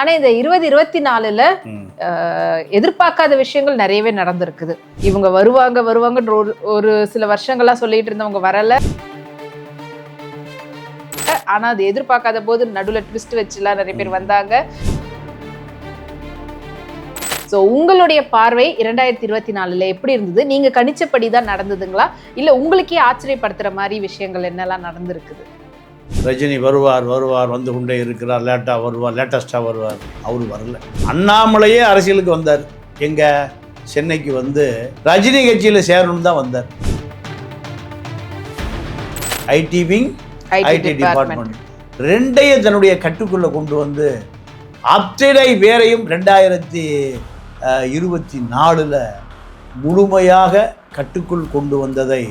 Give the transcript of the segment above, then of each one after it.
ஆனா இந்த இருபது இருபத்தி நாலுல எதிர்பார்க்காத விஷயங்கள் நிறையவே நடந்திருக்குது. இவங்க வருவாங்க வருவாங்கன்ற ஒரு ஒரு சில வருஷங்களா சொல்லிட்டு இருந்தவங்க வரல. ஆனா அது எதிர்பார்க்காத போது நடுவுல ட்விஸ்ட் வச்சுலாம் நிறைய பேர் வந்தாங்க. ஸோ உங்களுடைய பார்வை இரண்டாயிரத்தி இருபத்தி நாலுல எப்படி இருந்தது? நீங்க கணிச்சபடி தான் நடந்ததுங்களா? இல்ல உங்களுக்கே ஆச்சரியப்படுத்துற மாதிரி விஷயங்கள் என்னெல்லாம் நடந்திருக்குது? ரஜினி வருவார் வருவார் வந்து கொண்டே இருக்கிறார் லேட்டாக வருவார் லேட்டஸ்ட்டாக வருவார். அவர் வரல. அண்ணாமலையே அரசியலுக்கு வந்தார். எங்க? சென்னைக்கு வந்து ரஜினி கட்சியில் சேரணும்னு தான் வந்தார். ஐடி விங் ஐடி டிபார்ட்மெண்ட் ரெண்டையும் தன்னுடைய கட்டுக்குள்ளே கொண்டு வந்து அத்தனை பேரையும் ரெண்டாயிரத்தி இருபத்தி நாலில் முழுமையாக கட்டுக்குள் கொண்டு வந்ததை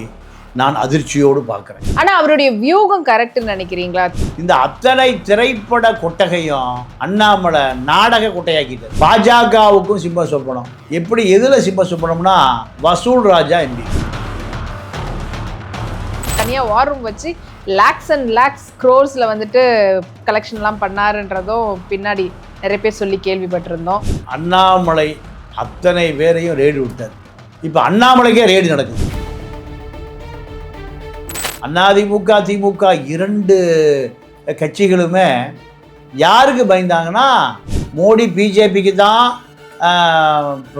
நான் அதிர்ச்சியோடு பார்க்குறேன். ஆனா அவருடைய வியூகம் கரெக்ட்னு நினைக்கிறீங்களா? இந்த அத்தனை திரைப்பட கொட்டகையும் அண்ணாமலை நாடக கொட்டையாக்கிட்டார். பாஜகவுக்கும் சிம்ம சொப்பனம். எப்படி எதில் சிம்ம சொப்பனம்னா வசூல் ராஜா எம்பி. தனியா வார் ரூம் வச்சு லேக்ஸ் அண்ட் லேக்ஸ் க்ரோர்ஸ்ல வந்துட்டு கலெக்ஷன் எல்லாம் பண்ணாருன்றதும் பின்னாடி நிறைய பேர் சொல்லி கேள்விப்பட்டிருந்தோம். அண்ணாமலை அத்தனை பேரையும் ரேடு விட்டார். இப்போ அண்ணாமலைக்கே ரேடு நடக்குது. அதிமுக திமுக இரண்டு கட்சிகளுமே யாருக்கு பயந்தாங்கன்னா மோடி பிஜேபிக்கு தான்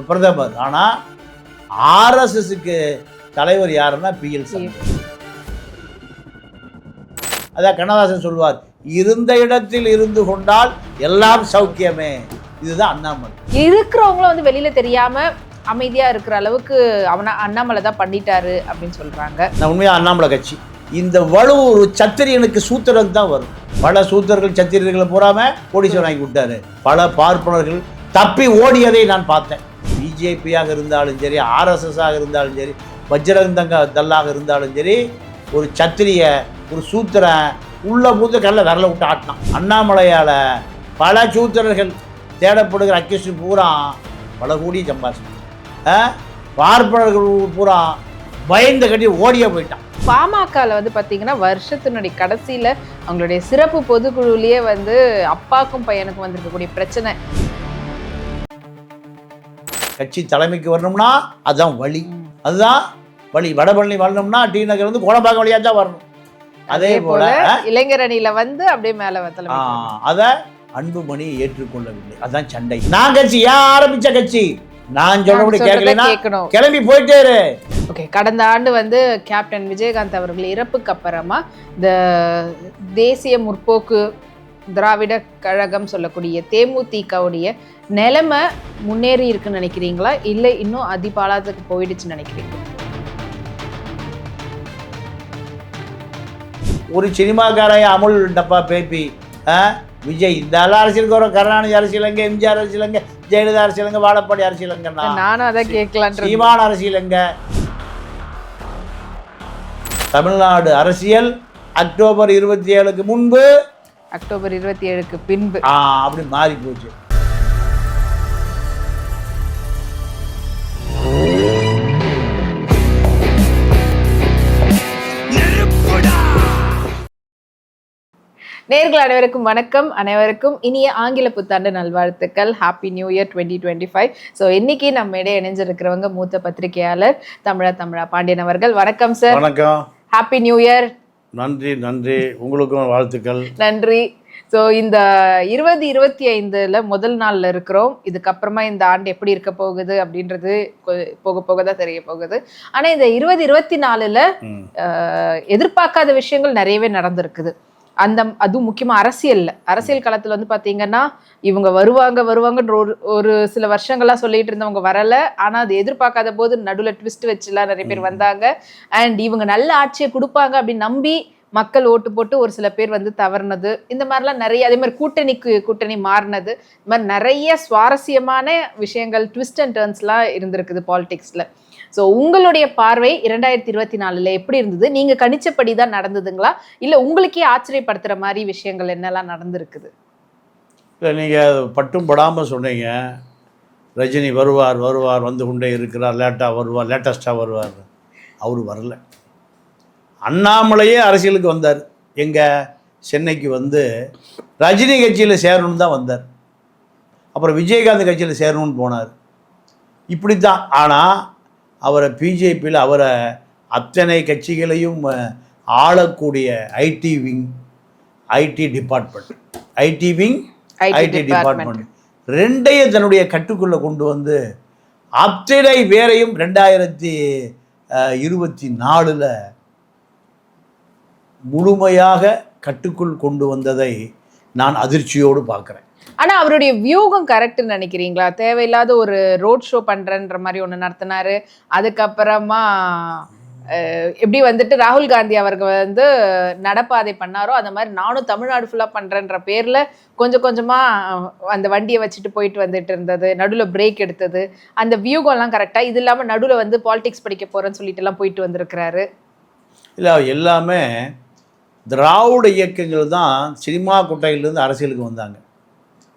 பிரதமர். ஆனால் ஆர்எஸ்எஸ்க்கு தலைவர் யாருன்னா பிஎல் அதான் கண்ணதாசன் சொல்வார் இருந்த இடத்தில் இருந்து கொண்டால் எல்லாம் சௌக்கியமே. இதுதான் அண்ணாமலை. இருக்கிறவங்களும் வந்து வெளியில தெரியாம அமைதியா இருக்கிற அளவுக்கு அவன அண்ணாமலை தான் பண்ணிட்டாரு அப்படின்னு சொல்றாங்க. நான் உண்மையாக அண்ணாமலை கட்சி. இந்த வலு ஒரு சத்திரியனுக்கு சூத்திரம் தான் வரும். பல சூத்திரர்கள் சத்திரியர்களை பூராமல் கோடீஸ்வரன் வாங்கி விட்டாரு. பல பார்ப்பனர்கள் தப்பி ஓடியதை நான் பார்த்தேன். பிஜேபியாக இருந்தாலும் சரி ஆர்எஸ்எஸ்ஸாக இருந்தாலும் சரி வஜ்ரந்தங்க தல்லாக இருந்தாலும் சரி ஒரு சத்திரிய ஒரு சூத்திரன் உள்ள போது கல்ல விரல விட்டு ஆட்டினான். அண்ணாமலையால் பல சூத்திரர்கள் தேடப்படுகிற அக்கிஷன் பூரா பல கோடி சம்பாதிச்சான் பார்ப்பனர்கள் பூரா பயந்து கட்டி ஓடியே போயிட்டான். பாமகல வந்து பாத்தீங்கன்னா வருஷத்தினுடைய கடைசியில அவங்களுடைய சிறப்பு பொதுக்குழுலயே வந்து அப்பாக்கும் பையனுக்கும் வந்திருக்கக்கூடிய பிரச்சனை. கட்சி தலைமைக்கு வரணும்னா அதுதான் வழி. அதுதான் வழி. வடபழனி வரணும்னா டி நகர் வந்து கோடம்பாக்கம் வழியாக தான் வரணும். அதே போல இளைஞர் அணியில வந்து அப்படியே மேல அதை அன்புமணி ஏற்றுக்கொள்ளவில்லை. அதான் சண்டை. நான் கட்சி ஏன் ஆரம்பிச்ச கட்சி? நான் கேட்கலனா கேட்கணும். கிளம்பி போயிட்டே இரு. ஓகே கடந்த ஆண்டு வந்து கேப்டன் விஜயகாந்த் அவர்கள் இறப்புக்கு அப்புறமா இந்த தேசிய முற்போக்கு திராவிட கழகம் சொல்லக்கூடிய தேமுதிகவுடைய நிலைமை முன்னேறி இருக்குன்னு நினைக்கிறீங்களா? இல்லை இன்னும் அதிபாலத்துக்கு போயிடுச்சுன்னு நினைக்கிறீங்களா? ஒரு சினிமாக்காரைய அமுல் டப்பா பேப்பி ஆ, விஜய் இந்த எல்லாம் அரசியலுக்கு வரும். கருணாநிதி அரசியல் எங்க எம்ஜிஆர் அரசியல் எங்க ஜெயலலிதா அரசியல் எங்க வாழப்பாடி அரசியல் எங்கன்னா நானும் அதை கேட்கலான்ற சீமான் அரசியல் எங்க தமிழ்நாடு அரசியல் அக்டோபர் இருபத்தி ஏழுக்கு முன்பு அக்டோபர் இருபத்தி ஏழுக்கு பின்பு. அப்படி மாறி போச்சு. நேர்கள் அனைவருக்கும் வணக்கம். அனைவருக்கும் இனிய ஆங்கில புத்தாண்டு நல்வாழ்த்துக்கள். Happy new year twenty twenty five so இன்னைக்கு நம்ம இடையே இணைஞ்சிருக்கிறவங்க மூத்த பத்திரிகையாளர் தமிழா தமிழா பாண்டியன் அவர்கள். வணக்கம் சார் வணக்கம். ஹாப்பி நியூ இயர் நன்றி நன்றி. உங்களுக்கும் வாழ்த்துக்கள். நன்றி. ஸோ இந்த இருபது இருபத்தி ஐந்துல முதல் நாள்ல இருக்கிறோம். இதுக்கப்புறமா இந்த ஆண்டு எப்படி இருக்க போகுது அப்படின்றது போக போக தான் தெரிய போகுது. ஆனா இந்த இருபது இருபத்தி நாலுல எதிர்பார்க்காத விஷயங்கள் நிறையவே நடந்திருக்குது. அந்த அதுவும் முக்கியமா அரசியல்ல. அரசியல் களத்துல வந்து பாத்தீங்கன்னா இவங்க வருவாங்க வருவாங்கன்ற ஒரு ஒரு சில வருஷங்களா சொல்லிட்டு இருந்தவங்க வரல. ஆனா அது எதிர்பார்க்காத போது நடுவுல ட்விஸ்ட் வச்சுலாம் நிறைய பேர் வந்தாங்க. அண்ட் இவங்க நல்ல ஆட்சியை கொடுப்பாங்க அப்படின்னு நம்பி மக்கள் ஓட்டு போட்டு ஒரு சில பேர் வந்து தவறுனது. இந்த மாதிரிலாம் நிறைய அதே மாதிரி கூட்டணிக்கு கூட்டணி மாறினது. இந்த மாதிரி நிறைய சுவாரஸ்யமான விஷயங்கள் ட்விஸ்ட் அண்ட் டேர்ன்ஸ்லாம் இருந்திருக்குது பாலிடிக்ஸில் ஸோ உங்களுடைய பார்வை இரண்டாயிரத்தி இருபத்தி நாலில் எப்படி இருந்தது? நீங்கள் கணிச்சபடி தான் நடந்ததுங்களா? இல்லை உங்களுக்கே ஆச்சரியப்படுத்துகிற மாதிரி விஷயங்கள் என்னெல்லாம் நடந்திருக்குது? இல்லை நீங்கள் பட்டும் படாமல் சொன்னீங்க. ரஜினி வருவார் வருவார் வந்து கொண்டே இருக்கிறார். லேட்டாக வருவார் லேட்டஸ்ட்டாக வருவார். அவர் வரல. அண்ணாமலையே அரசியலுக்கு வந்தார். எங்கள் சென்னைக்கு வந்து ரஜினி கட்சியில் சேரணும்னு தான் வந்தார். அப்புறம் விஜயகாந்த் கட்சியில் சேரணும்னு போனார். இப்படி தான் ஆனால் அவரை பிஜேபியில் அவரை அத்தனை கட்சிகளையும் ஆளக்கூடிய IT wing IT department. IT wing IT. Department. ரெண்டையும் தன்னுடைய கட்டுக்குள்ளே கொண்டு வந்து அத்தனை பேரையும் ரெண்டாயிரத்தி இருபத்தி நாலில் முழுமையாக கட்டுக்குள் கொண்டு வந்ததை நான் அதிர்ச்சியோடு பார்க்குறேன். ஆனால் அவருடைய வியூகம் கரெக்டுன்னு நினைக்கிறீங்களா? தேவையில்லாத ஒரு ரோட் ஷோ பண்ணுறன்ற மாதிரி ஒன்று நடத்தினாரு. அதுக்கப்புறமா எப்படி வந்துட்டு ராகுல் காந்தி அவர்கள் வந்து நடப்பாதை பண்ணாரோ அந்த மாதிரி நானும் தமிழ்நாடு ஃபுல்லாக பண்ணுறேன்ற பேரில் கொஞ்சம் கொஞ்சமாக அந்த வண்டியை வச்சுட்டு போயிட்டு வந்துட்டு இருந்தது. நடுவில் பிரேக் எடுத்தது. அந்த வியூகம்லாம் கரெக்டாக இது இல்லாமல் நடுவில் வந்து பாலிடிக்ஸ் படிக்க போகிறேன்னு சொல்லிட்டு எல்லாம் போயிட்டு வந்திருக்கிறாரு. இல்லை எல்லாமே திராவிட இயக்கங்கள் தான் சினிமா கொட்டையிலேருந்து அரசியலுக்கு வந்தாங்க.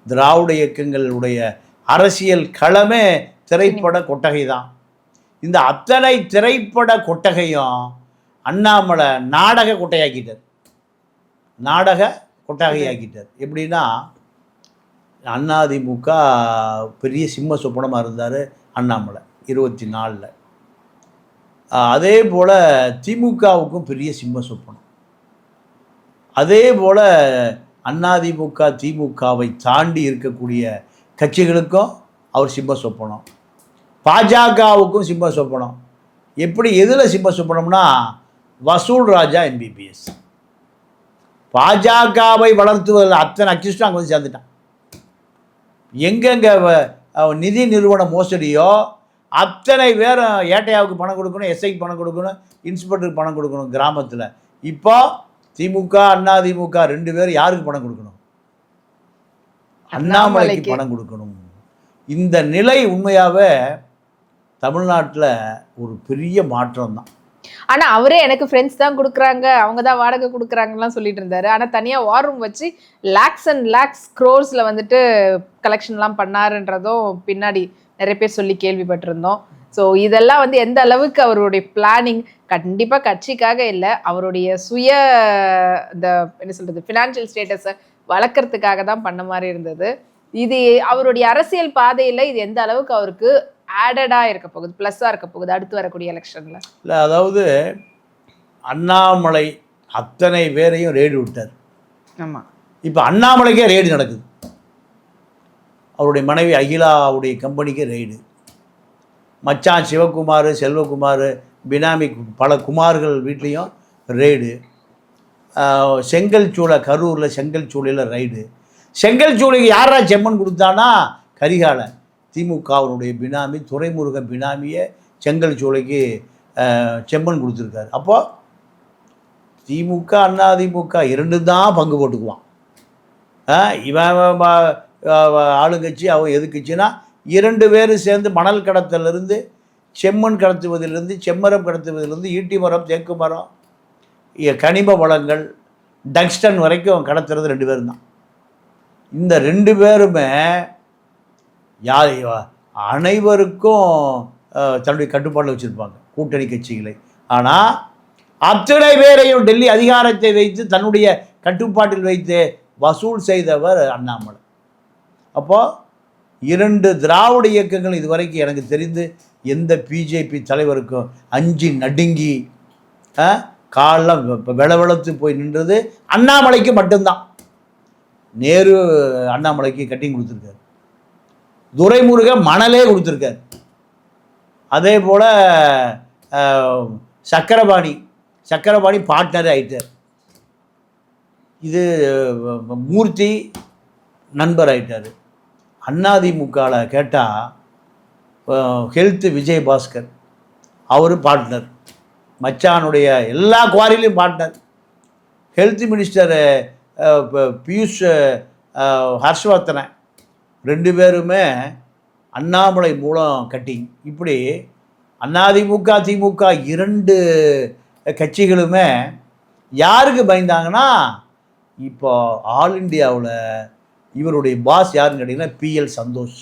திராவிட இயக்கங்களுடைய அரசியல் களமே திரைப்பட கொட்டகை தான் இந்த அத்தனை திரைப்பட கொட்டகையும் அண்ணாமலை நாடக கொட்டையாக்கிட்டார். நாடக கொட்டகையாக்கிட்டார். எப்படின்னா அதிமுக பெரிய சிம்ம சொப்பனமாக இருந்தார் அண்ணாமலை இருபத்தி நாலில் அதே போல் திமுகவுக்கும் பெரிய சிம்ம சொப்பனம். அதே போல் அதிமுக திமுகவை தாண்டி இருக்கக்கூடிய கட்சிகளுக்கும் அவர் சிம்ம சொப்பனம் பாஜகவுக்கும் சிம்ம சொப்பனம் எப்படி எதில் சிம்ம சொப்பனம்னா வசூல் ராஜா எம்பிபிஎஸ் பாஜகவை வளர்த்துவதில் அத்தனை அக்கிஸ்டும் அங்கே வந்து சேர்ந்துட்டான். எங்கெங்கே நிதி நிறுவன மோசடியோ அத்தனை பேரும் ஏட்டையாவுக்கு பணம் கொடுக்கணும் எஸ்ஐக்கு பணம் கொடுக்கணும் இன்ஸ்பெக்டருக்கு பணம் கொடுக்கணும் கிராமத்தில். இப்போ திமுக அண்ணா திமுக ரெண்டு பேரும் யாருக்கு பணம் கொடுக்கணும்? அண்ணாமலைக்கு. பணம் கொடுக்கணும். இந்த நிலை உண்மையாகவே தமிழ்நாட்டில் ஒரு பெரிய மாற்றம் தான் ஆனா அவரே எனக்கு ஃப்ரெண்ட்ஸ் தான் கொடுக்குறாங்க அவங்க தான் வாடகை கொடுக்குறாங்கலாம் சொல்லிட்டு இருந்தாரு. ஆனா தனியா வார் ரூம் வச்சு லேக்ஸ் அண்ட் லேக்ஸ் க்ரோர்ஸ்ல வந்துட்டு கலெக்ஷன்லாம் பண்ணாருன்றதும் பின்னாடி நிறைய பேர் சொல்லி கேள்விப்பட்டிருந்தோம். ஸோ இதெல்லாம் வந்து எந்த அளவுக்கு அவருடைய பிளானிங் கண்டிப்பா கட்சிக்காக இல்லை அவருடைய சுய இந்த என்ன சொல்றது ஃபினான்ஷியல் ஸ்டேட்டஸை வளர்க்கறதுக்காக தான் பண்ண மாதிரி இருந்தது. இது அவருடைய அரசியல் பாதையில இது எந்த அளவுக்கு அவருக்கு ஆடடா இருக்க போகுது ப்ளஸ்ஸாக இருக்க போகுது அடுத்து வரக்கூடிய எலெக்ஷன்ல இல்லை அதாவது அண்ணாமலை அத்தனை பேரையும் ரேடு விட்டார். ஆமா. இப்போ அண்ணாமலைக்கே ரெய்டு நடக்குது. அவருடைய மனைவி அகிலாவுடைய கம்பெனிக்கு ரெய்டு மச்சான் சிவகுமார் செல்வகுமார் பினாமி பல குமார்கள் வீட்லேயும் ரெய்டு செங்கல் சூளை கரூரில் செங்கல் சூளையில் ரைடு செங்கல் சூளைக்கு யாரா செம்மன் கொடுத்தானா கரிகால திமுகவினுடைய பினாமி துரைமுருகன் பினாமியை செங்கல் சூளைக்கு செம்மன் கொடுத்துருக்காரு. அப்போது திமுக அண்ணா திமுக இரண்டு தான் பங்கு போட்டுக்குவான். இவன் ஆளுங்கட்சி அவன் எதுக்குச்சுன்னா இரண்டு பேரும் சேர்ந்து மணல் கடத்தலிருந்து செம்மண் கடத்துவதிலிருந்து செம்மரம் கடத்துவதிலிருந்து ஈட்டி மரம் தேக்கு மரம் கனிம வளங்கள் டங்ஸ்டன் வரைக்கும் கடத்துறது ரெண்டு பேரும் தான். இந்த ரெண்டு பேருமே யார் அனைவருக்கும் தன்னுடைய கட்டுப்பாட்டில் வச்சுருப்பாங்க கூட்டணி கட்சிகளை. ஆனால் அத்தனை பேரையும் டெல்லி அதிகாரத்தை வைத்து தன்னுடைய கட்டுப்பாட்டில் வைத்து வசூல் செய்தவர் அண்ணாமலை. அப்போது இரண்டு திராவிட இயக்கங்கள் இதுவரைக்கும் எனக்கு தெரிந்து எந்த பிஜேபி தலைவருக்கும் அஞ்சு நடுங்கி காலெலாம் வெளவெளத்து போய் நின்றது அண்ணாமலைக்கு மட்டும்தான். நேரு அண்ணாமலைக்கு கட்டிங் கொடுத்துருக்காரு. துரைமுருகன் மணலே கொடுத்துருக்காரு. அதே போல் சக்கரபாணி சக்கரபாணி பார்ட்னர் ஆயிட்டார். இது மூர்த்தி நண்பர் ஆயிட்டார். அதிமுகவில் கேட்டால் ஹெல்த்து விஜய் பாஸ்கர் அவர் பார்ட்னர் மச்சானுடைய எல்லா குவாரிலையும் பார்ட்னர் ஹெல்த் மினிஸ்டர் பியூஷ் ஹர்ஷ்வர்தனை. ரெண்டு பேருமே அண்ணாமலை மூலம் கட்டிங் இப்படி அதிமுக திமுக இரண்டு கட்சிகளுமே யாருக்கு பயந்தாங்கன்னா இப்போ ஆல் இந்தியாவில் இவருடைய பாஸ் யாருன்னு கேட்டிங்கன்னா பிஎல் சந்தோஷ்.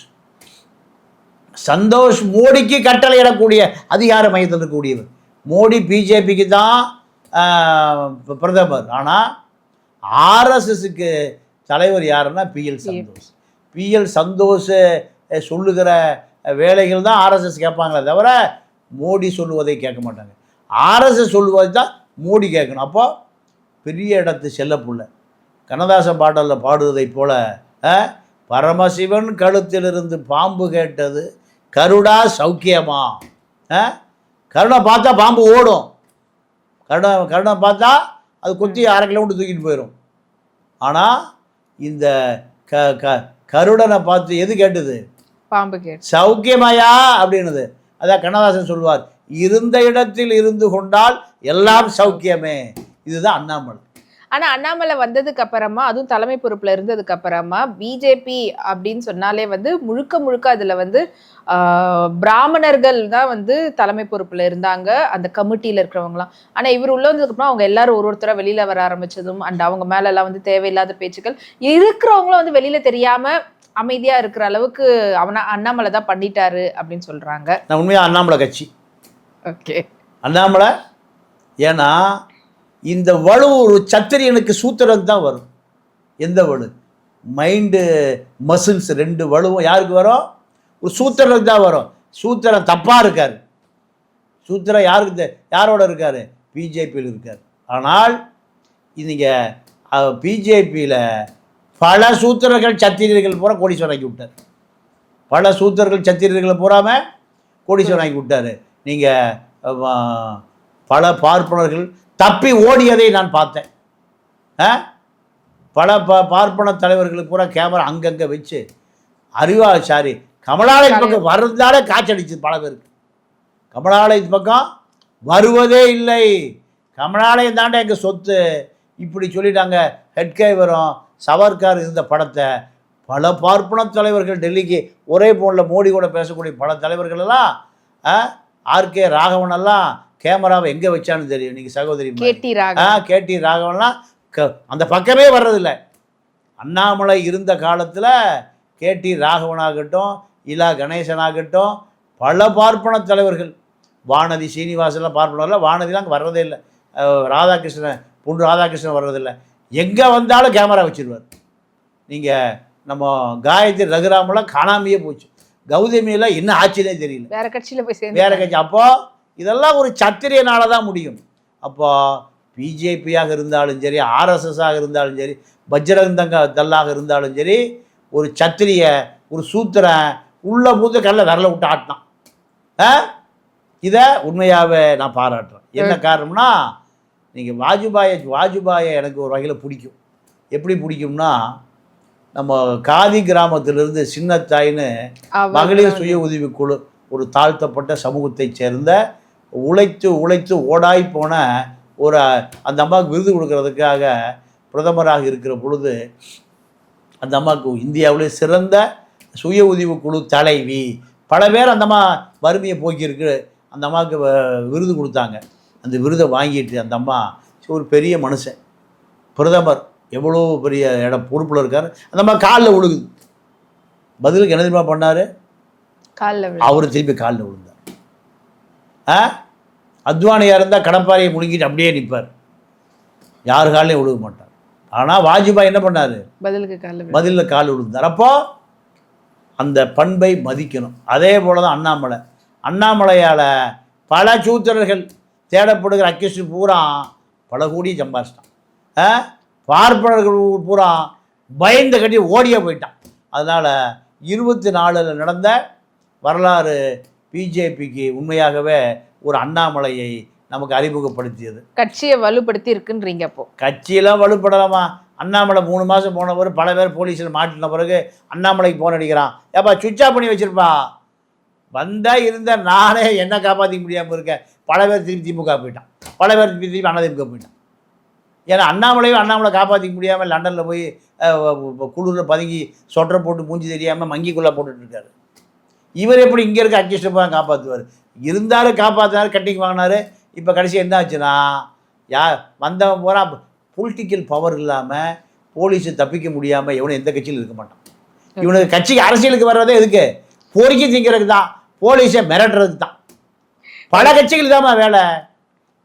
சந்தோஷ் மோடிக்கு கட்டளையிடக்கூடிய அதிகார மையத்தில் இருக்கக்கூடியவர். மோடி பிஜேபிக்கு தான் பிரதமர். ஆனால் ஆர்எஸ்எஸ்க்கு தலைவர் யாருன்னா பிஎல் சந்தோஷ். பிஎல் சந்தோஷ் சொல்லுகிற வேலைகள் தான் ஆர்எஸ்எஸ் கேட்பாங்களே தவிர மோடி சொல்லுவதை கேட்க மாட்டாங்க. ஆர்எஸ்எஸ் சொல்லுவதை தான் மோடி கேட்கணும். அப்போ பெரிய இடத்து செல்லப்புள்ள கண்ணதாசன் பாடலில் பாடுவதைப் போல பரமசிவன் கழுத்திலிருந்து பாம்பு கேட்டது கருடா சௌக்கியமா? கருணை பார்த்தா பாம்பு ஓடும். கருணை கருணை பார்த்தா அது குத்தி அரை கிலோமீட்டர் தூக்கிட்டு போயிடும் ஆனால் இந்த க க கருடனை பார்த்து எது கேட்டது? பாம்பு கேட்டு சௌக்கியமாயா? அப்படின்னுது. அதான் கண்ணதாசன் சொல்வார் இருந்த இடத்தில் இருந்து கொண்டால் எல்லாம் சௌக்கியமே. இதுதான் அண்ணாமலை. ஆனா அண்ணாமலை வந்ததுக்கு அப்புறமா அதுவும் தலைமை பொறுப்புல இருந்ததுக்கு அப்புறமா பிஜேபி அப்படின்னு சொன்னாலே வந்து முழுக்க முழுக்க அதுல வந்து பிராமணர்கள் தான் வந்து தலைமை பொறுப்புல இருந்தாங்க. அந்த கமிட்டியில இருக்கிறவங்களாம் ஆனா இவர் உள்ள வந்ததுக்கு அப்புறம் அவங்க எல்லாரும் ஒரு ஒருத்தரா வெளியில வர ஆரம்பிச்சதும் அண்ட் அவங்க மேல எல்லாம் வந்து தேவையில்லாத பேச்சுக்கள். இருக்கிறவங்களும் வந்து வெளியில தெரியாம அமைதியா இருக்கிற அளவுக்கு அவனா அண்ணாமலை தான் பண்ணிட்டாரு அப்படின்னு சொல்றாங்க. நான் உண்மையாக அண்ணாமலை கட்சி. ஓகே. அண்ணாமலை ஏன்னா இந்த வலு ஒரு சத்திரியனுக்கு சூத்திரம் தான் வரும். எந்த வலு? மைண்டு மசில்ஸ் ரெண்டு வலுவும் யாருக்கு வரும்? ஒரு சூத்திரனுக்கு தான் வரும். சூத்திரன் தப்பாக இருக்கார். சூத்திரம் யாருக்கு தெ- யாரோட இருக்கார்? பிஜேபியில் இருக்கார். ஆனால் நீங்கள் பிஜேபியில் பல சூத்திரர்கள் சத்திரியர்கள் பூரா கோடீஸ்வரன் ஆக்கி விட்டார். பல சூத்திரர்கள் சத்திரியர்களை பூராமல் கோடீஸ்வரன் ஆக்கி விட்டார். நீங்கள் பல பார்ப்பனர்கள் தப்பி ஓடியதை நான் பார்த்தேன். பல ப பார்ப்பன தலைவர்களுக்கு பூரா கேமரா அங்கங்கே வச்சு அறிவா சாரி கமலாலய பக்கம் வர்றதாலே காய்ச்சடிச்சு பல பேருக்கு. கமலாலய பக்கம் வருவதே இல்லை. கமலாலயம் தாண்டா எங்கள் சொத்து? இப்படி சொல்லிட்டாங்க. ஹெட்கே வரும். சவர்கார் இருந்த படத்தை பல பார்ப்பன தலைவர்கள் டெல்லிக்கு ஒரே ஃபோனில் மோடி கூட பேசக்கூடிய பல தலைவர்கள் எல்லாம் ஆர்கே ராகவன் எல்லாம் கேமராவை எங்கே வச்சான்னு தெரியும். நீங்கள் சகோதரி ராக ஆ கேடி ராகவன்லாம் க அந்த பக்கமே வர்றதில்ல. அண்ணாமலை இருந்த காலத்தில் கேடி ராகவனாகட்டும் இலா கணேசனாகட்டும் பல பார்ப்பன தலைவர்கள். வானதி சீனிவாசன்லாம் பார்ப்பனர்லாம் வானதிலாம் அங்கே வர்றதே இல்லை. ராதாகிருஷ்ணன் பொண்ணு ராதாகிருஷ்ணன் வர்றதில்லை. எங்கே வந்தாலும் கேமரா வச்சிருவார். நீங்கள் நம்ம காயத்ரி ரகுராமெல்லாம் காணாமையே போச்சு. கௌதமியெல்லாம் என்ன ஆச்சுன்னே தெரியல. வேற கட்சியில போய் சேர்ந்து வேற கட்சி. அப்போ இதெல்லாம் ஒரு சத்திரியனால தான் முடியும். அப்போ பிஜேபியாக இருந்தாலும் சரி ஆர்எஸ்எஸ்ஸாக இருந்தாலும் சரி பஜ்ரங்கங்க தல்லாக இருந்தாலும் சரி ஒரு சத்திரிய ஒரு சூத்திரன் உள்ள பூந்து கல்ல விரல விட்டு ஆட்டினான். ஆ? இதை உண்மையாகவே நான் பாராட்டுறேன். என்ன காரணம்னா நீங்கள் வாஜ்பாயை வாஜ்பாயை எனக்கு ஒரு வகையில் பிடிக்கும். எப்படி பிடிக்கும்னா நம்ம காதி கிராமத்திலிருந்து சின்னத்தாயின்னு மகளிர் சுய உதவிக் குழு ஒரு தாழ்த்தப்பட்ட சமூகத்தைச் சேர்ந்த உழைத்து உழைத்து ஓடாய் போன ஒரு அந்த அம்மாவுக்கு விருது கொடுக்கறதுக்காக பிரதமராக இருக்கிற பொழுது அந்த அம்மாவுக்கு இந்தியாவிலே சிறந்த சுய உதவி குழு தலைவி பல பேர் அந்த அம்மா வறுமையை போக்கியிருக்கு அந்த அம்மாவுக்கு விருது கொடுத்தாங்க. அந்த விருதை வாங்கிட்டு அந்த அம்மா ஒரு பெரிய மனுஷன். பிரதமர் எவ்வளோ பெரிய இடம் பொறுப்பில் இருக்கார். அந்த அம்மா காலில் விழுகுது. பதிலுக்கு என்ன தெரியுமா பண்ணார்? கால்ல. அவர் திருப்பி காலில் விழுந்தார். ஆ? அத்வானியாக இருந்தால் கடப்பாறையை முழுங்கிட்டு அப்படியே நிற்பார் யார் காலையும் விழுக மாட்டார். ஆனால் வாஜ்பாய் என்ன பண்ணார்? பதிலுக்கு விழு. பதிலில் கால் விழுந்தார். அப்போ அந்த பண்பை மதிக்கணும். அதே போல தான் அண்ணாமலை. அண்ணாமலையால் பல சூத்திரர்கள் தேடப்படுகிற அக்கிஷ் பூரா பல கோடி சம்பாதிச்சிட்டான் ஆ? பார்ப்பனர்கள் பூரா பயந்து கட்டி ஓடியே போயிட்டான். அதனால் இருபத்தி நாலில் நடந்த வரலாறு பிஜேபிக்கு உண்மையாகவே ஒரு அண்ணாமலையை நமக்கு அறிமுகப்படுத்தியது. கட்சியை வலுப்படுத்தி இருக்குன்றீங்க அப்போ. கட்சியெல்லாம் வலுப்படலாமா? அண்ணாமலை மூணு மாதம் போன பிறகு பல பேர் போலீஸில் மாட்டின பிறகு அண்ணாமலைக்கு ஃபோன் அடிக்கிறான். ஏப்பா சுவிட்ச் ஆஃப் பண்ணி வச்சிருப்பா. வந்தா இருந்த நானே என்ன காப்பாற்றிக்க முடியாமல் இருக்கேன் பல பேர் திருப்பி திமுக போயிட்டான். பல பேர் திருப்பி திருப்பி அதிமுக போயிட்டான். ஏன்னா அண்ணாமலையும் அண்ணாமலை காப்பாற்றிக்க முடியாமல் லண்டனில் போய் குளிரில் பதுங்கி சொட்டரை போட்டு மூஞ்சி தெரியாமல் மங்கிக்குள்ளே போட்டுட்டு இருக்காரு. இவர் எப்படி இங்கே இருக்க அட்ஜஸ்ட் பண்ண காப்பாற்றுவார் இருந்தாலும் காப்பாற்றினார் கட்டிங் வாங்கினாரு. இப்போ கடைசி என்ன ஆச்சுன்னா யா வந்தவன் பூரா பொலிட்டிக்கல் பவர் இல்லாமல் போலீஸு தப்பிக்க முடியாமல் இவனும் எந்த கட்சியிலும் இருக்க மாட்டான். இவனுக்கு கட்சிக்கு அரசியலுக்கு வர்றதே எதுக்கு? பொறுக்கி திங்கிறதுக்கு தான் போலீஸை மிரட்டுறதுக்கு தான். பல கட்சிகள் தான் வேலை.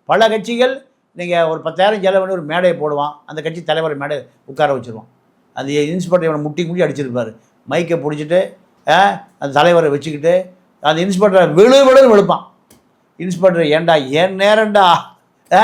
பல கட்சிகள் நீங்கள் ஒரு பத்தாயிரம் செலவு பண்ணி ஒரு மேடையை போடுவான். அந்த கட்சி தலைவர் மேடை உட்கார வச்சுருவான். அந்த இன்ஸ்பெக்டர் இவனை முட்டி முட்டி அடிச்சிருப்பாரு. மைக்கை பிடிச்சிட்டு அந்த தலைவரை வச்சுக்கிட்டு அந்த இன்ஸ்பெக்டரை விழு விழுன்னு விழுப்பான் இன்ஸ்பெக்டர் ஏன்டா ஏன் நேரண்டா ஆ?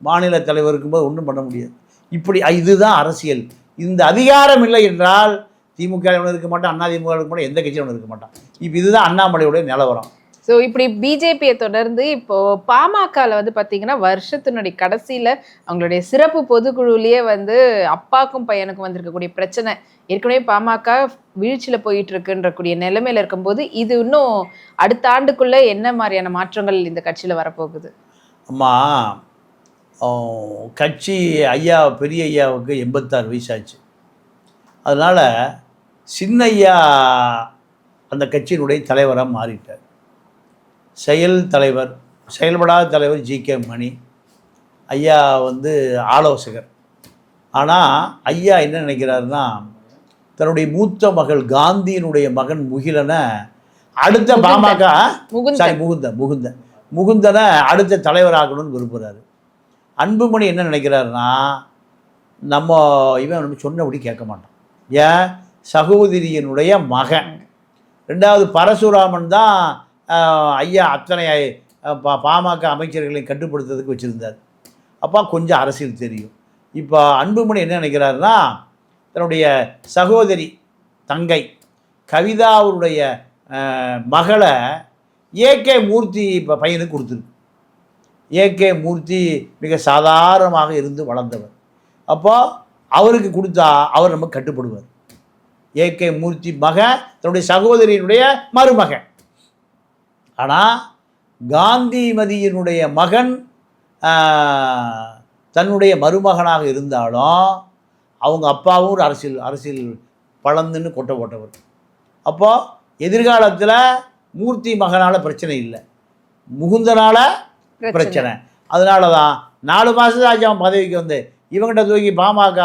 மாநில தலைவர் இருக்கும்போது ஒன்றும் பண்ண முடியாது. இப்படி இதுதான் அரசியல். இந்த அதிகாரம் இல்லை என்றால் திமுக இருக்க மாட்டான் அண்ணா திமுக இருக்க மாட்டான் எந்த கட்சியும் இருக்க மாட்டான் இப்போ இதுதான் அண்ணாமலையுடைய நிலவரம். ஸோ இப்படி பிஜேபியை தொடர்ந்து இப்போ பாமகவில் வந்து பார்த்தீங்கன்னா வருஷத்தினுடைய கடைசியில் அவங்களுடைய சிறப்பு பொதுக்குழுலேயே வந்து அப்பாக்கும் பையனுக்கும் வந்திருக்கக்கூடிய பிரச்சனை. ஏற்கனவே பாமக வீழ்ச்சியில் போயிட்டு இருக்குன்றக்கூடிய நிலைமையில் இருக்கும்போது இது இன்னும் அடுத்த ஆண்டுக்குள்ளே என்ன மாதிரியான மாற்றங்கள் இந்த கட்சியில் வரப்போகுது? அம்மா கட்சி ஐயா பெரிய ஐயாவுக்கு எண்பத்தாறு வயசாச்சு. அதனால் சின்ன ஐயா அந்த கட்சியினுடைய தலைவராக மாறிட்டார். செயல் தலைவர் செயல்படாத தலைவர் ஜி கே மணி. ஐயா வந்து ஆலோசகர். ஆனால் ஐயா என்ன நினைக்கிறாருன்னா தன்னுடைய மூத்த மகள் காந்தியினுடைய மகன் முகிலனை அடுத்த பாமக. சாரி முகுந்தன் முகுந்தன். முகுந்தனை அடுத்த தலைவராகணும்னு விரும்புகிறாரு அன்புமணி என்ன நினைக்கிறாருன்னா நம்ம இவன் நம்ம சொன்னபடி கேட்க மாட்டான். ஏன்? சகோதரியினுடைய மகன். ரெண்டாவது பரசுராமன் தான் ஐயா அத்தனை பா பாமக அமைச்சர்களை கட்டுப்படுத்துறதுக்கு வச்சுருந்தார். அப்போ கொஞ்சம் அரசியல் தெரியும். இப்போ அன்புமணி என்ன நினைக்கிறாருன்னா தன்னுடைய சகோதரி தங்கை கவிதா அவருடைய மகளை ஏகே மூர்த்தி இப்போ பையனுக்கு கொடுத்துருக்கு. ஏகே மூர்த்தி மிக சாதாரணமாக இருந்து வளர்ந்தவர். அப்போ அவருக்கு கொடுத்தா அவர் நம்ம கட்டுப்படுவார். ஏகே மூர்த்தி மகன் தன்னுடைய சகோதரியினுடைய மருமகன் ஆனால் காந்திமதியினுடைய மகன் தன்னுடைய மருமகனாக இருந்தாலும் அவங்க அப்பாவும் ஒரு அரசியல் அரசியல் பழந்துன்னு கொட்டை போட்டவர். அப்போ எதிர்காலத்தில் மூர்த்தி மகனால் பிரச்சனை இல்லை. முகுந்தனால பிரச்சனை. அதனால தான் நாலு மாதம் ஆச்சு அவன் பதவிக்கு வந்து இவங்கிட்ட தூக்கி பாமக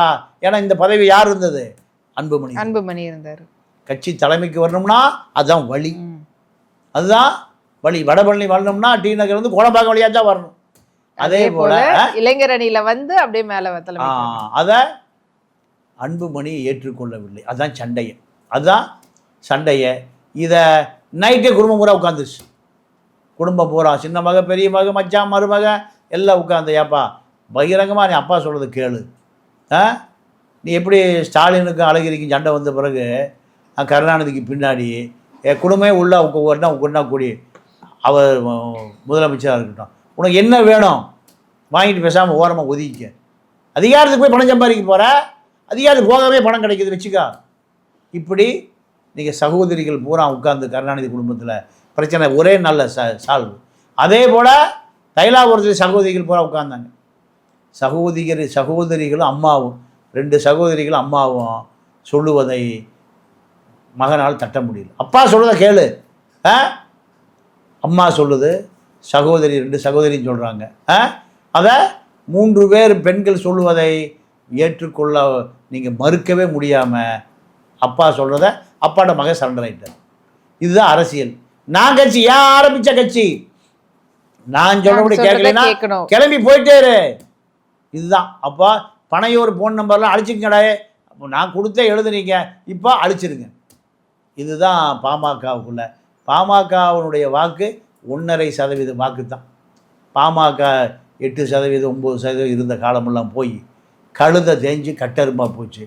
ஏன்னா இந்த பதவி யார் இருந்தது? அன்புமணி. அன்புமணி இருந்தார். கட்சி தலைமைக்கு வரணும்னா அதுதான் வழி. அதுதான் வழி வடபழனி வரணும்னா டி நகர் வந்து கோடம்பாக்கம் வழியாக தான் வரணும். அதே போல இளைஞர் அணியில வந்து அப்படியே மேல அதை அன்புமணி ஏற்றுக்கொள்ளவில்லை. அதுதான் சண்டையை. அதுதான் சண்டையை. இதை நைட்டே குடும்பம் பூரா உட்காந்துருச்சு குடும்பம் பூரா சின்ன மக பெரிய மக மச்சான் மருமக எல்லாம் உட்காந்து ஏப்பா பகிரங்கமாக நீ அப்பா சொல்கிறது கேளு. ஆ? நீ எப்படி ஸ்டாலினுக்கும் அழகிரிக்கும் சண்டை வந்த பிறகு கருணாநிதிக்கு பின்னாடி என் குடும்பமே உள்ள ஒன்றா ஒன்றா கூடி அவர் முதலமைச்சராக இருக்கட்டும். உனக்கு என்ன வேணும்? வாங்கிட்டு பேசாமல் ஓரமாக ஒதுக்கிக்க. அதிகாரத்துக்கு போய் பணம் சம்பாதிக்க போகிற அதிகாரத்துக்கு போகவே பணம் கிடைக்கிது வச்சுக்கா. இப்படி நீங்கள் சகோதரிகள் பூரா உட்கார்ந்து கருணாநிதி குடும்பத்தில் பிரச்சனை ஒரே நல்ல ச சால்வு. அதே போல் தைலாபுரத்தில் சகோதரிகள் பூரா உட்கார்ந்தாங்க. சகோதரி சகோதரிகளும் அம்மாவும் ரெண்டு சகோதரிகளும் அம்மாவும் சொல்லுவதை மகனால் தட்ட முடியல. அப்பா சொல்கிறத கேளு. ஆ? அம்மா சொல்லுது சகோதரி ரெண்டு சகோதரின்னு சொல்கிறாங்க ஆ? அதை மூன்று பேர் பெண்கள் சொல்லுவதை ஏற்றுக்கொள்ள நீங்கள் மறுக்கவே முடியாமல் அப்பா சொல்கிறத அப்பாட்ட மகன் சரண்டர் ஆயிட்டார். இதுதான் அரசியல். நான் கட்சி ஏன் ஆரம்பித்த கட்சி? நான் சொல்றதை கேட்கலைன்னா. கிளம்பி போயிட்டே இரு. இதுதான். அப்போ பனையூர் ஃபோன் நம்பர்லாம் அழிச்சிக்கடா அப்போ நான் கொடுத்தே எழுதுனீங்க. இப்போ அழிச்சிருங்க இதுதான் பாமகவுக்குள்ள பாமகவுடைய வாக்கு ஒன்றரை சதவீத வாக்கு தான் பாமக எட்டு சதவீதம் ஒம்பது சதவீதம் இருந்த காலமெல்லாம் போய் கழுத தேஞ்சு கட்டெரும்பாக போச்சு.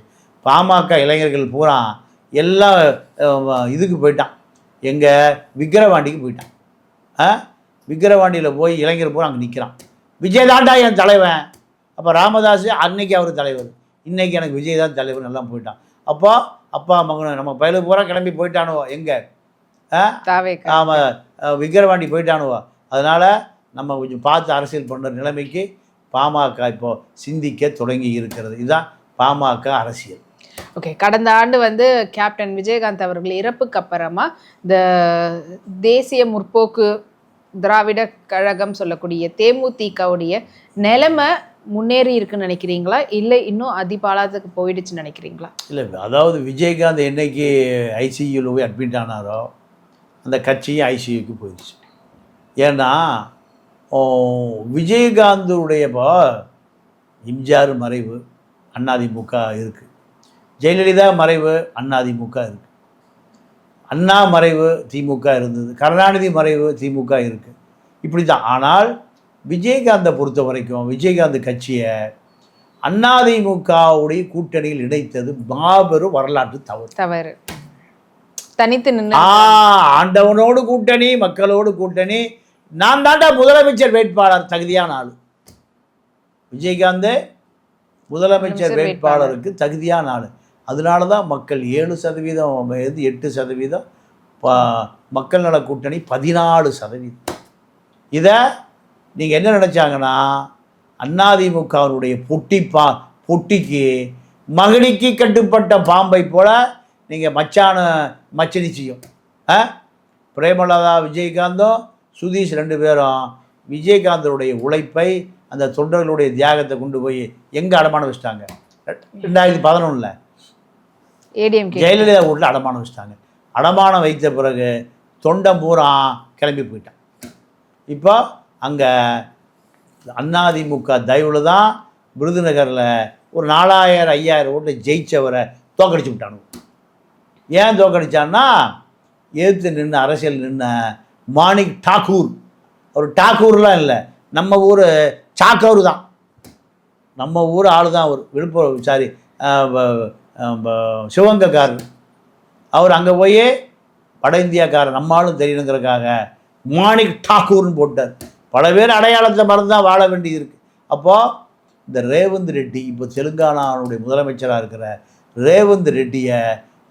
பாமக இளைஞர்கள் பூரா எல்லாம் இதுக்கு போயிட்டான். எங்கள் விக்கிரவாண்டிக்கு போயிட்டான். ஆ? விக்கிரவாண்டியில் போய் இளைஞர் பூரா அங்கே நிற்கிறான் விஜய் தாண்டா என் தலைவன். அப்போ ராமதாஸ் அன்னைக்கு அவர் தலைவர். இன்றைக்கி எனக்கு விஜய் தான் தலைவர் எல்லாம் போயிட்டான். அப்போ அப்பா மகனும் நம்ம பயிலுக்கு பூரா கிளம்பி போயிட்டானோ? எங்கே? ஆமாம் விக்கிரவாண்டி போயிட்டானுவோ. அதனால் நம்ம கொஞ்சம் பார்த்து அரசியல் பண்ணுற நிலைமைக்கு பாமக இப்போ சிந்திக்க தொடங்கி இருக்கிறது. இதுதான் பாமக அரசியல். ஓகே. கடந்த ஆண்டு வந்து கேப்டன் விஜயகாந்த் அவர்கள் இறப்புக்கு அப்புறமா இந்த தேசிய முற்போக்கு திராவிட கழகம் சொல்லக்கூடிய தேமுதிகவுடைய நிலைமை முன்னேறி இருக்குன்னு நினைக்கிறீங்களா? இல்லை இன்னும் அதிபாலத்துக்கு போயிடுச்சுன்னு நினைக்கிறீங்களா? இல்லை அதாவது விஜயகாந்த் என்னைக்கு ஐசியூவில் போய் அட்மிட் ஆனாரோ அந்த கட்சியும் ஐசியூக்கு போயிடுச்சு. ஏன்னா ஓ, எம்ஜிஆர் மறைவு அதிமுக இருக்குது ஜெயலலிதா மறைவு அதிமுக இருக்குது அண்ணா மறைவு திமுக இருந்தது. கருணாநிதி மறைவு திமுக இருக்குது இப்படி தான் ஆனால் விஜயகாந்தை பொறுத்த வரைக்கும் விஜயகாந்த் கட்சியை அதிமுகவுடைய கூட்டணியில் இணைத்தது மாபெரும் வரலாற்று தவறு. தவறு. தனித்து நின்று ஆண்டவனோடு கூட்டணி மக்களோடு கூட்டணி. நான் தாண்டா முதலமைச்சர் வேட்பாளர் தகுதியான ஆள். விஜயகாந்த் முதலமைச்சர் வேட்பாளருக்கு தகுதியான ஆள். அதனால தான் மக்கள் ஏழு சதவீதம் எட்டு சதவீதம் மக்கள் நல கூட்டணி பதினாலு சதவீதம். இதை நீங்கள் என்ன நினச்சாங்கன்னா அதிமுகவினுடைய பொட்டி பா பொட்டிக்கு மகிழிக்கு கட்டுப்பட்ட பாம்பை போல நீங்கள் மச்சான மச்சினி செய்யும். ஆ? பிரேமலதா விஜயகாந்தும் சுதீஷ் ரெண்டு பேரும் விஜயகாந்தருடைய உழைப்பை அந்த தொண்டர்களுடைய தியாகத்தை கொண்டு போய் எங்கே அடமானம் வச்சிட்டாங்க? ரெண்டாயிரத்தி பதினொன்றில் ஜெயலலிதா வீட்டில் அடமானம் வச்சிட்டாங்க. அடமானம் வைத்த பிறகு தொண்டம் பூரா கிளம்பி போயிட்டான். இப்போ அங்கே அதிமுக தயவுல தான் விருதுநகரில் ஒரு நாலாயிரம் ஐயாயிரம் ஓட்டு ஜெயிச்சவரை தோக்கடிச்சு விட்டானுங்க. ஏன் தோக்கடிச்சான்னா எதிர்த்து நின்று அரசியல் நின்று மாணிக் டாக்கூர் அவர் டாக்கூர்லாம் இல்லை. நம்ம ஊர் சாக்கூர் தான். நம்ம ஊர் ஆள் தான் அவர். விழுப்புரம் சாரி சிவகங்கைக்காரர். அவர் அங்கே போய் வட இந்தியாக்காரர். நம்மளும் தெரியணுங்கிறதுக்காக மாணிக் டாக்கூர்னு போட்டார். பல பேர் அடையாளத்தை மறந்து தான் வாழ வேண்டியது இருக்குது அப்போது இந்த ரேவந்த் ரெட்டி இப்போ தெலுங்கானாவுடைய முதலமைச்சராக இருக்கிற ரேவந்த் ரெட்டியை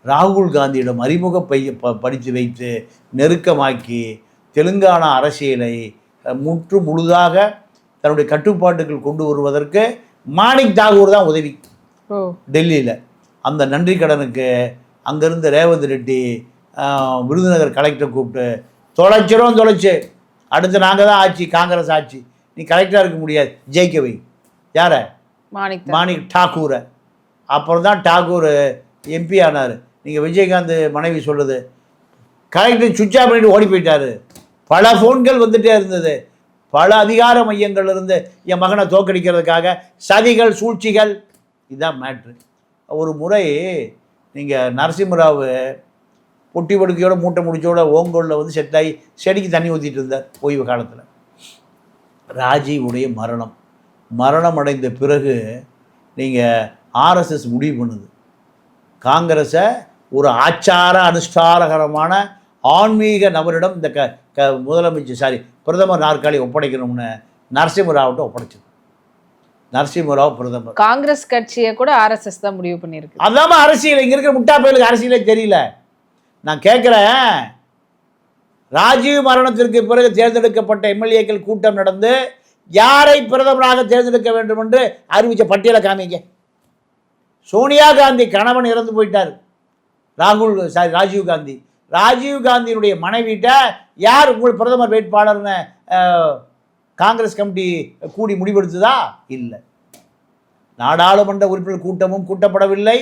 ராகுல் காந்தியிடம் அறிமுக பைய ப படித்து வைத்து நெருக்கமாக்கி தெலுங்கானா அரசியலை முற்று முழுதாக தன்னுடைய கட்டுப்பாட்டுக்குள் கொண்டு வருவதற்கு மாணிக் தாகூர் தான் உதவி. டெல்லியில். அந்த நன்றி கடனுக்கு அங்கேருந்து ரேவந்த் ரெட்டி விருதுநகர் கலெக்டர் கூப்பிட்டு தொலைச்சிரும் தொலைச்சு. அடுத்து நாங்கள் தான் ஆட்சி காங்கிரஸ் ஆட்சி. நீ கலெக்டராக இருக்க முடியாது. ஜெயிக்க வை யாரை? மாணிக் மாணிக் டாக்கூரை அப்புறம் தான் டாக்கூர் எம்பி ஆனார். நீங்கள் விஜயகாந்த் மனைவி சொல்லுது கலெக்டர் சுவிட்ச் ஆஃப் பண்ணிட்டு ஓடி போயிட்டாரு. பல ஃபோன்கள் வந்துட்டே இருந்தது. பல அதிகார மையங்கள் இருந்து என் மகனை தோக்கடிக்கிறதுக்காக சதிகள் சூழ்ச்சிகள் இதுதான் மேட்ரு ஒரு முறை நீங்கள் நரசிம்மராவ் பொட்டி படுக்கையோட மூட்டை முடிச்சோட ஓங்கோலில் வந்து செட் ஆகி செடிக்கு தண்ணி ஊற்றிட்டு இருந்தார் ஓய்வு காலத்தில். ராஜீவுடைய மரணம். மரணம் அடைந்த பிறகு நீங்கள் ஆர்எஸ்எஸ் முடிவு பண்ணுது. காங்கிரஸை ஒரு ஆச்சார அனுஷ்டாரகரமான ஆன்மீக நபரிடம் இந்த க க முதலமைச்சர் சாரி பிரதமர் நாற்காலி ஒப்படைக்கணும்னு நரசிம்மராவ்கிட்ட ஒப்படைச்சது. நரசிம்மராவ் பிரதமர். காங்கிரஸ் கட்சியை கூட ஆர்எஸ்எஸ் தான் முடிவு பண்ணியிருக்கு. அதாம அரசியல் இங்கே இருக்கிற முட்டா பயலுக்கு அரசியலே தெரியல. நான் கேட்குறேன் ராஜீவ் மரணத்திற்கு பிறகு தேர்ந்தெடுக்கப்பட்ட எம்எல்ஏக்கள் கூட்டம் நடந்து யாரை பிரதமராக தேர்ந்தெடுக்க வேண்டும் என்று அறிவிச்ச பட்டியலை காமிங்க. சோனியா காந்தி கணவன் இறந்து போயிட்டார். ராகுல் சாரி ராஜீவ் காந்தி. ராஜீவ் காந்தியினுடைய மனைவிட்ட யார் உங்கள் பிரதமர் வேட்பாளர்னு காங்கிரஸ் கமிட்டி கூடி முடிவெடுத்ததா? இல்லை. நாடாளுமன்ற உறுப்பினர் கூட்டமும் கூட்டப்படவில்லை.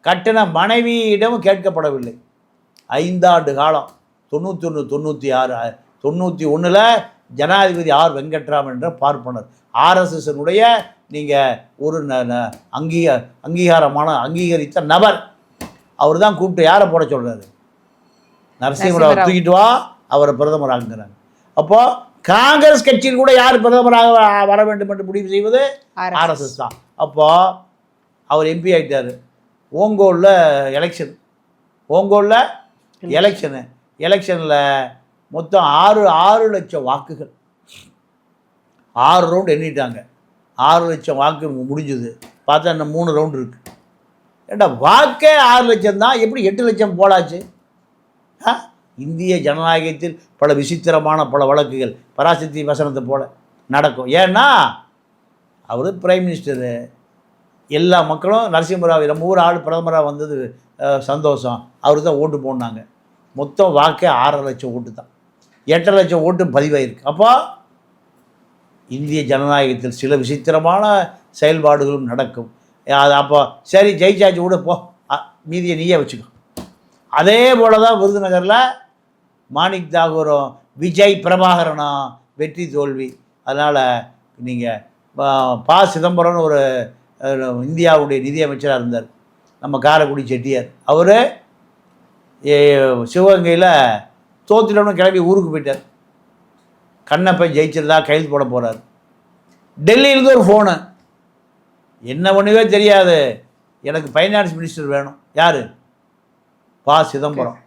கட்டண மனைவியிடமும் கேட்கப்படவில்லை. ஐந்தாண்டு காலம் தொண்ணூற்றி ஒன்று தொண்ணூற்றி ஆறு தொண்ணூற்றி ஒன்றில் ஜனாதிபதி ஆர் வெங்கட்ராமன் என்ற பார்ப்பனர். ஆர்எஸ்எஸ்னுடைய நீங்கள் ஒரு ந- அங்கீக அங்கீகாரமான அங்கீகரித்த நபர். அவர் தான் கூப்பிட்டு யாரை போட சொல்கிறாரு நரசிம்மராவ். தூக்கிட்டு வா அவரை பிரதமராக்குங்கிறாங்க அப்போ காங்கிரஸ் கட்சியில் கூட யார் பிரதமராக வர வேண்டும் என்று முடிவு செய்வது. ஆர்எஸ்எஸ் தான். அப்போ அவர் எம்பி ஆயிட்டாரு. ஓங்கோலில் எலெக்ஷன் ஓங்கோலில் எலெக்ஷனு எலெக்ஷனில் மொத்தம் ஆறு ஆறு லட்சம் வாக்குகள். ஆறு ரவுண்டு எண்ணிட்டாங்க. ஆறு லட்சம் வாக்கு முடிஞ்சுது. பார்த்தா இன்னும் மூணு ரவுண்டு இருக்கு. ஏண்டா வாக்கே ஆறு லட்சம் தான் எப்படி எட்டு லட்சம் போலாச்சு? ஆ? இந்திய ஜனநாயகத்தில் பல விசித்திரமான பல வழக்குகள் பராசக்தி வசனத்தை போல நடக்கும். ஏன்னா அவர் பிரைம் மினிஸ்டரு எல்லா மக்களும் நரசிம்மராவ் நம்ம ஊர் ஆள் பிரதமராக வந்தது சந்தோஷம். அவர் தான் ஓட்டு போனாங்க. மொத்தம் வாக்கே ஆறரை லட்சம் ஓட்டு தான். எட்டரை லட்சம் ஓட்டு பதிவாயிருக்கு. அப்போ இந்திய ஜனநாயகத்தில் சில விசித்திரமான செயல்பாடுகளும் நடக்கும். அது அப்போ சரி ஜெயிச்சாச்சு விடு போ. அ- மீதியை நீயே வச்சுக்கோ. அதே போல தான் விருதுநகரில் மாணிக் தாகூரும் விஜய் பிரபாகரனும் வெற்றி தோல்வி. அதனால் நீங்கள் பா சிதம்பரம்னு ஒரு இந்தியாவுடைய நிதியமைச்சராக இருந்தார். நம்ம காரைக்குடி செட்டியார். அவர் சிவகங்கையில் தோத்துட்டோன்னு கிளம்பி ஊருக்கு போயிட்டார். கண்ணப்பை ஜெயிச்சிருந்தா கையெழுத்து போட போகிறார் டெல்லியிலேருந்து ஒரு ஃபோனு என்ன ஒன்றுவே தெரியாது. எனக்கு ஃபைனான்ஸ் மினிஸ்டர் வேணும். யார்? பா. சிதம்பரம்.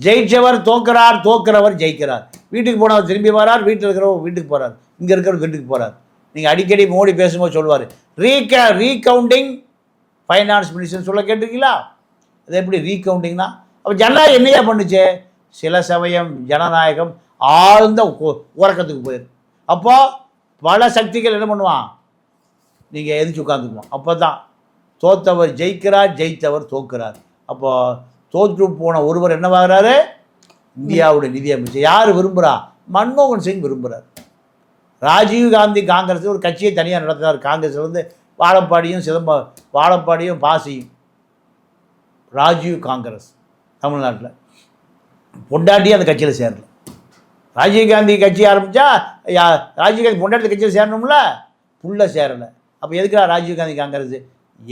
ஜெயிச்சவர் தோக்கிறார் தோக்கிறவர் ஜெயிக்கிறார். வீட்டுக்கு போனவர் திரும்பி வரார் வீட்டில் இருக்கிறவர் வீட்டுக்கு போகிறார் இங்கே இருக்கிறவர் வீட்டுக்கு போகிறார் நீங்கள் அடிக்கடி மோடி பேசும்போது சொல்லுவார் ரீக ரீகவுண்டிங் ஃபைனான்ஸ் மினிஸ்டர் சொல்ல கேட்டிருக்கீங்களா? அது எப்படி ரீகவுண்டிங்னா அப்போ ஜனநாயகம் என்னையா பண்ணுச்சு? சில சமயம் ஜனநாயகம் ஆழ்ந்த உ- உறக்கத்துக்கு போயிடும் அப்போது பல சக்திகள் என்ன பண்ணுவான்? நீங்கள் எதிர்த்து உட்காந்துக்குவோம் அப்போ தான் தோத்தவர் ஜெயிக்கிறார் ஜெயித்தவர் தோக்கிறார் அப்போ தோற்று போன ஒருவர் என்னவாகிறாரு இந்தியாவுடைய நிதியமைச்சர் யார் விரும்புகிறா மன்மோகன் சிங் விரும்புகிறார் ராஜீவ் காந்தி காங்கிரஸ் ஒரு கட்சியை தனியாக நடத்துகிறார் காங்கிரஸ்லேருந்து வாழப்பாடியும் சிதம்ப வாழப்பாடியும் பாசியும் ராஜீவ் காங்கிரஸ் தமிழ்நாட்டில். பொண்டாட்டி அந்த கட்சியில் சேரல. ராஜீவ் காந்தி கட்சி ஆரம்பித்தா ராஜீவ் காந்தி பொண்டாட்டி கட்சியில் சேரணும்ல? புள்ள சேரலை. அப்போ எதுக்குடா ராஜீவ் காந்தி காங்கிரஸ்?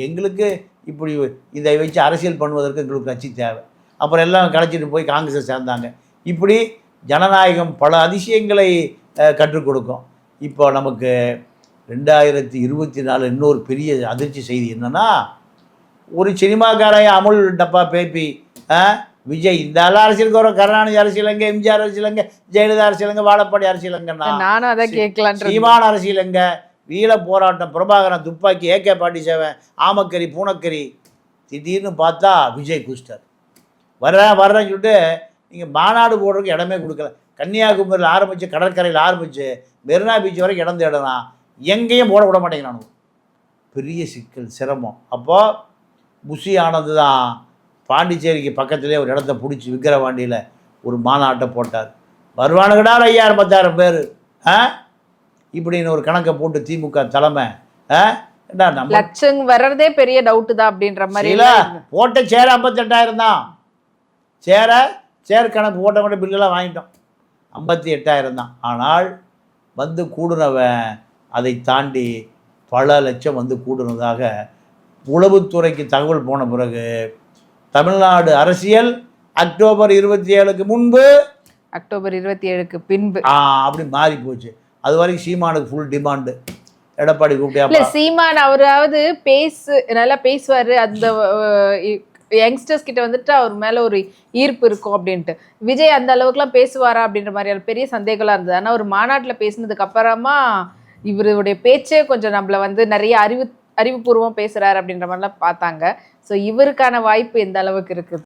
எங்களுக்கு இப்படி இதை வச்சு அரசியல் பண்ணுவதற்கு எங்களுக்கு கட்சி தேவை. அப்புறம் எல்லாம் கலைச்சிட்டு போய் காங்கிரஸை சேர்ந்தாங்க. இப்படி ஜனநாயகம் பல அதிசயங்களை கற்றுக் கொடுக்கும். இப்போ நமக்கு ரெண்டாயிரத்தி இருபத்தி நாலு இன்னொரு பெரிய அதிர்ச்சி செய்தி என்னன்னா ஒரு சினிமாக்காரைய அமுல் டப்பா பேப்பி விஜய் இந்த எல்லாம் அரசியலுக்கு வரும் கருணாநிதி அரசியல் எங்க எம்ஜிஆர் அரசியல் எங்க ஜெயலலிதா அரசியல் எங்க வாழப்பாடி அரசியல் எங்கன்னா நானும் அதான் கேட்கலான் சீமான அரசியல் எங்க வீர போராட்டம் பிரபாகரன் துப்பாக்கி ஏகே பாட்டி சேவன் ஆமக்கறி பூனக்கறி திடீர்னு பார்த்தா விஜய் குஸ்டர் வர்றேன் வர்றேன்னு சொல்லிட்டு நீங்கள் மாநாடு போடுறதுக்கு இடமே கொடுக்கல. கன்னியாகுமரியில் ஆரம்பித்து கடற்கரையில் ஆரம்பித்து மெரினா பீச் வரைக்கும் இடம் தேடலாம். எங்கேயும் போட விட மாட்டேங்கிறானு பெரிய சிக்கல் சிரமம். அப்போது புஷி ஆனந்து தான் பாண்டிச்சேரிக்கு பக்கத்துலேயே ஒரு இடத்த பிடிச்சி விக்கிரவாண்டியில் ஒரு மாநாட்டை போட்டார். வருவானுங்கடா ஐயாயிரம் பத்தாயிரம் பேர். ஆ? இப்படின்னு ஒரு கணக்கை போட்டு திமுக தலைமை லட்சம் வர்றதே பெரிய டவுட் தான் அப்படின்ற மாதிரி இல்ல போட்ட சேர் ஐம்பத்தெட்டாயிரம் தான். சேர சேர் கணக்கு போட்டவங்க பில்லெல்லாம் வாங்கிட்டோம். ஐம்பத்தி எட்டாயிரம் தான். ஆனால் வந்து கூடுனவன் அதை தாண்டி பல லட்சம் வந்து கூடுனதாக உளவுத்துறைக்கு தகவல் போன பிறகு தமிழ்நாடு அரசியல் அக்டோபர் இருபத்தி ஏழுக்கு முன்பு அக்டோபர் இருபத்தி ஏழுக்கு பின்பு. அப்படி மாறி போச்சு அது வரைக்கும் சீமானுக்கு ஃபுல் டிமாண்டு எடப்பாடி கூப்பிட்டியா சீமான் அவராவது பேசு நல்லா பேசுவாரு. அந்த யங்ஸ்டர்ஸ் கிட்ட வந்துட்டு அவர் மேல ஒரு ஈர்ப்பு இருக்கும் அப்படின்ட்டு. விஜய் அந்த அளவுக்குலாம் பேசுவாரா அப்படின்ற மாதிரியான பெரிய சந்தேகம்லாம் இருந்தது. ஆனா ஒரு மாநாட்டுல பேசினதுக்கு அப்புறமா இவருடைய பேச்சே கொஞ்சம் நம்மள வந்து நிறைய அறிவு அறிவுபூர்வம் பேசுறாரு அப்படின்ற மாதிரிலாம் பார்த்தாங்க. ஸோ இவருக்கான வாய்ப்பு எந்த அளவுக்கு இருக்குது?